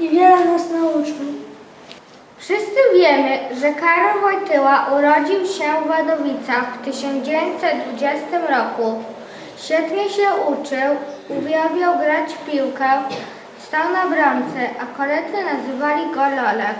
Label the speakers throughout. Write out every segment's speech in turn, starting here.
Speaker 1: i
Speaker 2: wiele nas nauczył.
Speaker 3: Wszyscy wiemy, że Karol Wojtyła urodził się w Wadowicach w 1920 roku. Świetnie się uczył, uwielbiał grać w piłkę, stał na bramce, a koledzy nazywali go Lolek.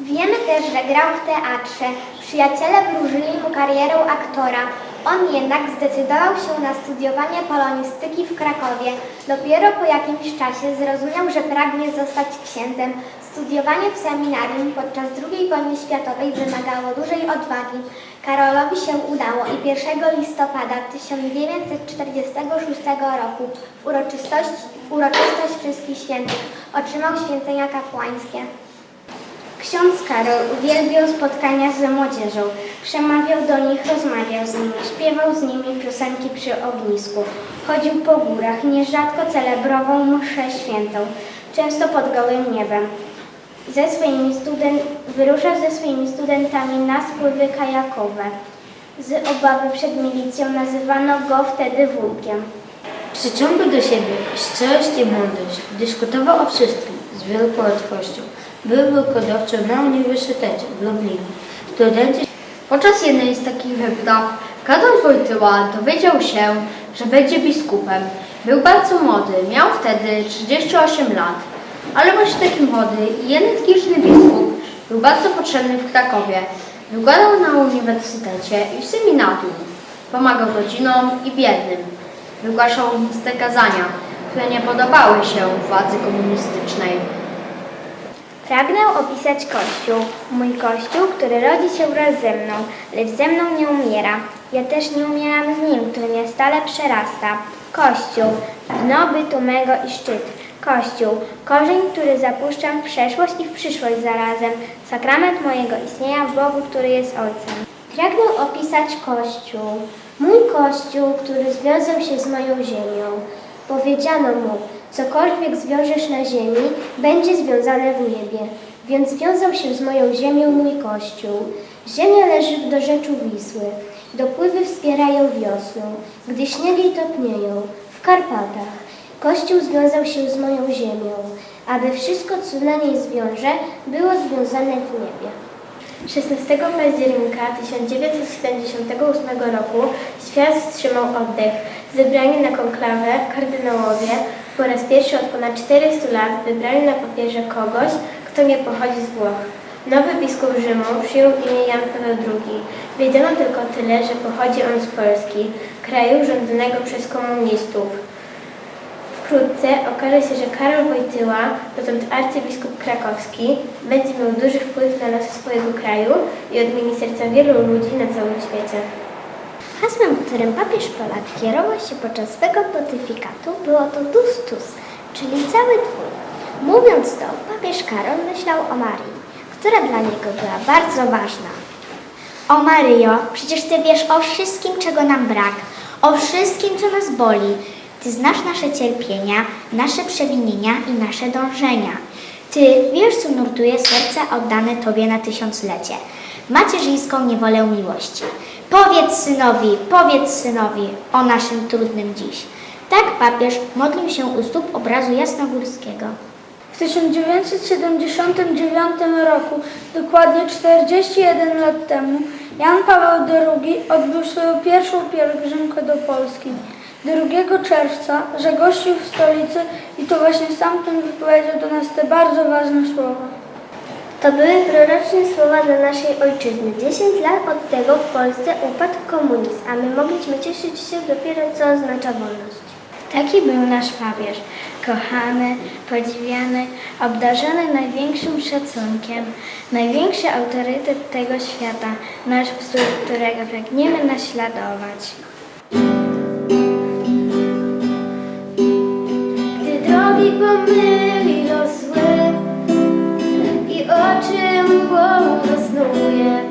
Speaker 4: Wiemy też, że grał w teatrze. Przyjaciele wróżyli mu karierę aktora. On jednak zdecydował się na studiowanie polonistyki w Krakowie. Dopiero po jakimś czasie zrozumiał, że pragnie zostać księdzem. Studiowanie w seminarium podczas II wojny światowej wymagało dużej odwagi. Karolowi się udało i 1 listopada 1946 roku w uroczystość, uroczystość Wszystkich Świętych otrzymał święcenia kapłańskie. Ksiądz Karol uwielbiał spotkania z młodzieżą. Przemawiał do nich, rozmawiał z nimi, śpiewał z nimi piosenki przy ognisku. Chodził po górach, nierzadko celebrował mszę świętą, często pod gołym niebem. Ze swoimi studen- wyruszał ze swoimi studentami na spływy kajakowe. Z obawy przed milicją nazywano go wtedy wujkiem.
Speaker 5: Przyciągał do siebie szczerość i mądrość, dyskutował o wszystkim z wielką łatwością. Był wykładowcą na Uniwersytecie w Lublinie. Studenci
Speaker 3: Podczas jednej z takich wypraw Karol Wojtyła dowiedział się, że będzie biskupem. Był bardzo młody, miał wtedy 38 lat. Ale właśnie taki młody i energiczny biskup był bardzo potrzebny w Krakowie. Wykładał na uniwersytecie i w seminarium. Pomagał rodzinom i biednym. Wygłaszał te kazania, które nie podobały się władzy komunistycznej.
Speaker 4: Pragnę opisać Kościół. Mój Kościół, który rodzi się wraz ze mną, lecz ze mną nie umiera. Ja też nie umieram z nim, który mnie stale przerasta. Kościół, dno bytu mego i szczyt. Kościół, korzeń, który zapuszczam w przeszłość i w przyszłość zarazem. Sakrament mojego istnienia w Bogu, który jest Ojcem. Pragnę opisać Kościół. Mój Kościół, który związał się z moją ziemią. Powiedziano mu, cokolwiek zwiążesz na ziemi, będzie związane w niebie. Więc związał się z moją ziemią mój Kościół. Ziemia leży w dorzeczu Wisły. Dopływy wspierają wiosnę, gdy śniegi topnieją w Karpatach. Kościół związał się z moją ziemią, aby wszystko, co na niej zwiąże, było związane w niebie. 16 października 1978 roku świat wstrzymał oddech. Zebrani na konklawę kardynałowie po raz pierwszy od ponad 400 lat wybrali na papierze kogoś, kto nie pochodzi z Włoch. Nowy biskup Rzymu przyjął imię Jan Paweł II. Wiedziano tylko tyle, że pochodzi on z Polski, kraju rządzonego przez komunistów. Wkrótce okaże się, że Karol Wojtyła, dotąd arcybiskup krakowski, będzie miał duży wpływ na losy swojego kraju i odmieni serca wielu ludzi na całym świecie. Hasłem, którym papież Polak kierował się podczas swego pontyfikatu było to Dustus, czyli cały twój. Mówiąc to, papież Karol myślał o Marii, która dla niego była bardzo ważna. O Maryjo, przecież Ty wiesz o wszystkim, czego nam brak, o wszystkim, co nas boli. Ty znasz nasze cierpienia, nasze przewinienia i nasze dążenia. Ty wiesz, co nurtuje serce oddane Tobie na tysiąclecie. Macierzyńską niewolę miłości. Powiedz synowi, powiedz synowi o naszym trudnym dziś. Tak papież modlił się u stóp obrazu jasnogórskiego.
Speaker 2: W 1979 roku, dokładnie 41 lat temu, Jan Paweł II odbył swoją pierwszą pielgrzymkę do Polski. 2 czerwca, że gościł w stolicy i to właśnie stamtąd wypowiedział do nas te bardzo ważne słowa.
Speaker 6: To były proroczne słowa dla naszej ojczyzny. 10 lat od tego w Polsce upadł komunizm, a my mogliśmy cieszyć się dopiero co oznacza wolność.
Speaker 4: Taki był nasz papież, kochany, podziwiany, obdarzony największym szacunkiem, największy autorytet tego świata, nasz wzór, którego pragniemy naśladować.
Speaker 6: Gdy drogi pomyli miej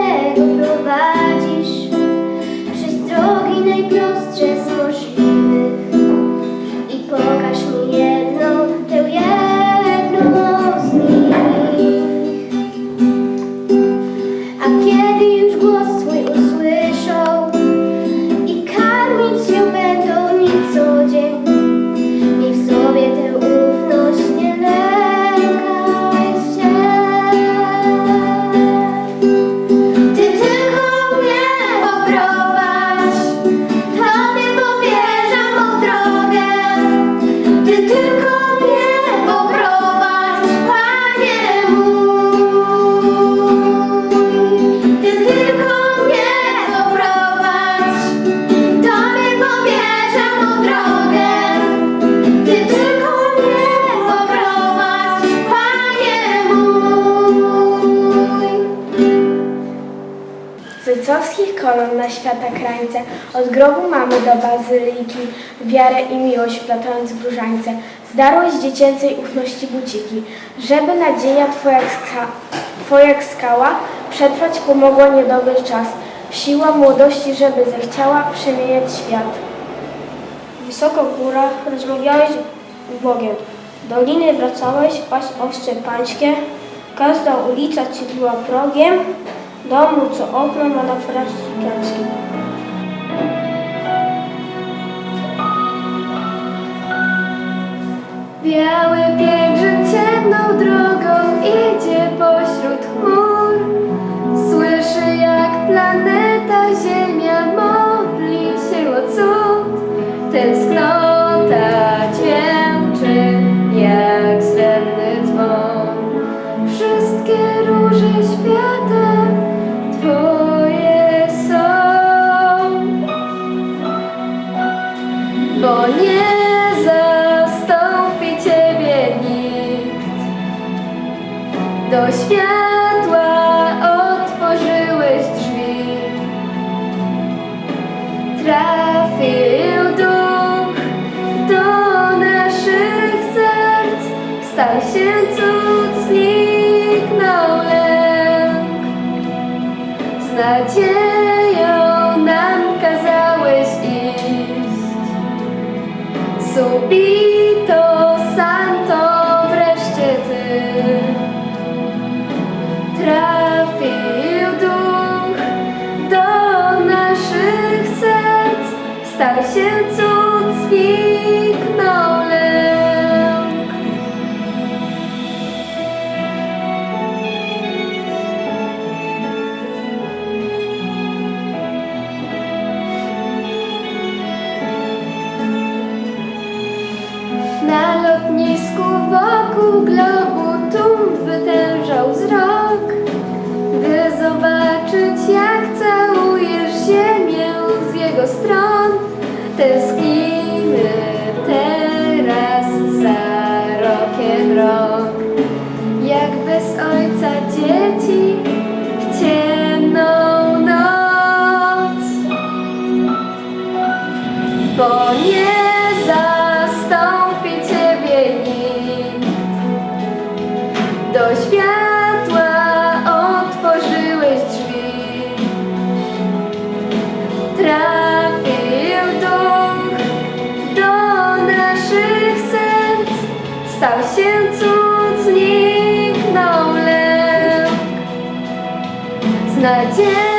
Speaker 6: Poprowadź jak
Speaker 7: na świata krańce, od grobu mamy do bazyliki, wiarę i miłość wplatając w różańce, zdarłeś dziecięcej ufności buciki, żeby nadzienia Twoja ska, twoja skała, przetrwać pomogła niedobry czas, siła młodości, żeby zechciała przemieniać świat. Wysoko w górach rozmawiałeś z Bogiem, doliny wracałeś, pas owce pańskie, każda ulica Ci była progiem, domu co okno ma na franciszkańskim.
Speaker 6: Biały pielgrzym ciemną drogą idzie pośród chmur. Słyszy jak planeta Ziemia światła otworzyłeś drzwi, trafił duch do naszych serc, stał się cud, zniknął lęk. Z nadzieją nam kazałeś iść.
Speaker 1: jak całujesz ziemię z jego stron. Stał się cud, zniknął lęk. Z nadzieją